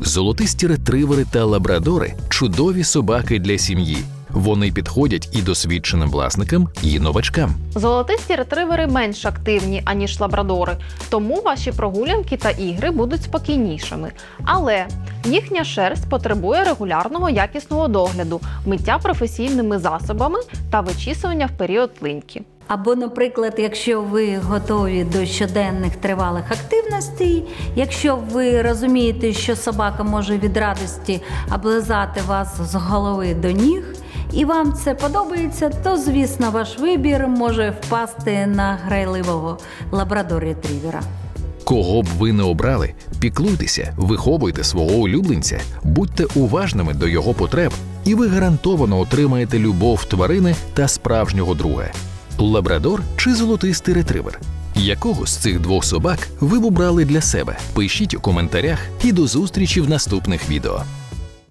Золотисті ретривери та лабрадори чудові собаки для сім'ї. Вони підходять і досвідченим власникам, і новачкам. Золотисті ретривери менш активні, аніж лабрадори, тому ваші прогулянки та ігри будуть спокійнішими. Але їхня шерсть потребує регулярного якісного догляду, миття професійними засобами та вичісування в період линьки. Або, наприклад, якщо ви готові до щоденних тривалих активностей, якщо ви розумієте, що собака може від радості облизати вас з голови до ніг, і вам це подобається, то звісно ваш вибір може впасти на грайливого лабрадор-ретрівера. Кого б ви не обрали, піклуйтеся, виховуйте свого улюбленця, будьте уважними до його потреб, і ви гарантовано отримаєте любов тварини та справжнього друга. Лабрадор чи золотистий ретривер? Якого з цих двох собак ви б обрали для себе? Пишіть у коментарях і до зустрічі в наступних відео.